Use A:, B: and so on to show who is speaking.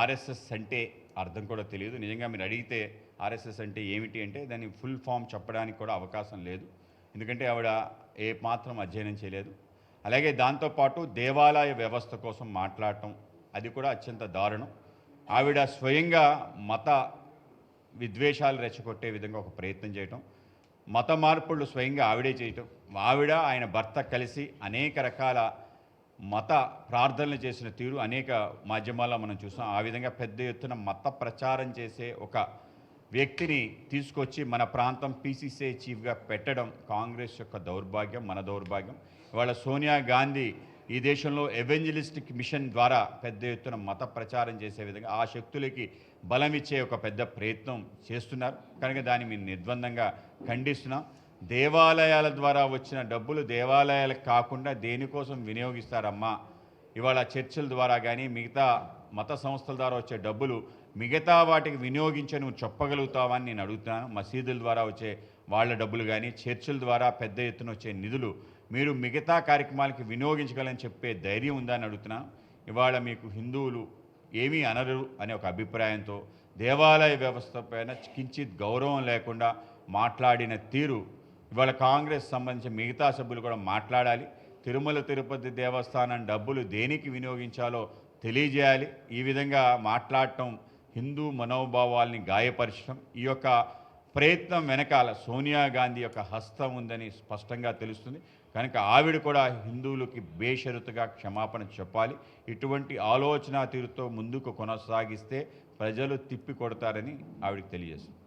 A: RSS అంటే అర్థం కూడా తెలియదు. నిజంగా మీరు అడిగితే ఆర్ఎస్ఎస్ అంటే ఏమిటి అంటే దాన్ని ఫుల్ ఫామ్ చెప్పడానికి కూడా అవకాశం లేదు. ఎందుకంటే ఆవిడ ఏ మాత్రం అధ్యయనం చేయలేదు. అలాగే దాంతోపాటు దేవాలయ వ్యవస్థ కోసం మాట్లాడటం అది కూడా అత్యంత దారుణం. ఆవిడ స్వయంగా మత విద్వేషాలు రెచ్చగొట్టే విధంగా ఒక ప్రయత్నం చేయటం మత మార్పులు స్వయంగా ఆవిడే చేయటం ఆవిడ ఆయన భర్త కలిసి అనేక రకాల మత ప్రార్థనలు చేసిన తీరు అనేక మాధ్యమాల్లో మనం చూసాం ఆ విధంగా పెద్ద ఎత్తున మత ప్రచారం చేసే ఒక వ్యక్తిని తీసుకొచ్చి మన ప్రాంతం పీసీసీ చీఫ్గా పెట్టడం కాంగ్రెస్ యొక్క దౌర్భాగ్యం మన దౌర్భాగ్యం. ఇవాళ సోనియా గాంధీ ఈ దేశంలో ఎవెంజలిస్టిక్ మిషన్ ద్వారా పెద్ద ఎత్తున మత ప్రచారం చేసే విధంగా ఆ శక్తులకి బలం ఇచ్చే ఒక పెద్ద ప్రయత్నం చేస్తున్నారు. కనుక దాన్ని మేము నిర్బంధంగా ఖండిస్తున్నాం. దేవాలయాల ద్వారా వచ్చిన డబ్బులు దేవాలయాలకు కాకుండా దేనికోసం వినియోగిస్తారమ్మా? ఇవాళ చర్చిల ద్వారా కానీ మిగతా మత సంస్థల ద్వారా వచ్చే డబ్బులు మిగతా వాటికి వినియోగించే నువ్వు చెప్పగలుగుతావని నేను అడుగుతున్నాను మసీదుల ద్వారా వచ్చే వాళ్ళ డబ్బులు కానీ చర్చిల ద్వారా పెద్ద ఎత్తున వచ్చే నిధులు మీరు మిగతా కార్యక్రమాలకి వినియోగించగలని చెప్పే ధైర్యం ఉందని అడుగుతున్నాను ఇవాళ మీకు హిందువులు ఏమీ అనరు అనే ఒక అభిప్రాయంతో దేవాలయ వ్యవస్థ పైన కించిత్ గౌరవం లేకుండా మాట్లాడిన తీరు ఇవాళ కాంగ్రెస్ సంబంధించిన మిగతా సభ్యులు కూడా మాట్లాడాలి. తిరుమల తిరుపతి దేవస్థానం డబ్బులు దేనికి వినియోగించాలో తెలియజేయాలి. ఈ విధంగా మాట్లాడటం హిందూ మనోభావాల్ని గాయపరచడం ఈ యొక్క ప్రయత్నం వెనకాల సోనియా గాంధీ యొక్క హస్తం ఉందని స్పష్టంగా తెలుస్తుంది. కనుక ఆవిడ కూడా హిందువులకి బేషరతుగా క్షమాపణ చెప్పాలి. ఇటువంటి ఆలోచన తీరుతో ముందుకు కొనసాగిస్తే ప్రజలు తిప్పి కొడతారని ఆవిడకి తెలియజేస్తుంది.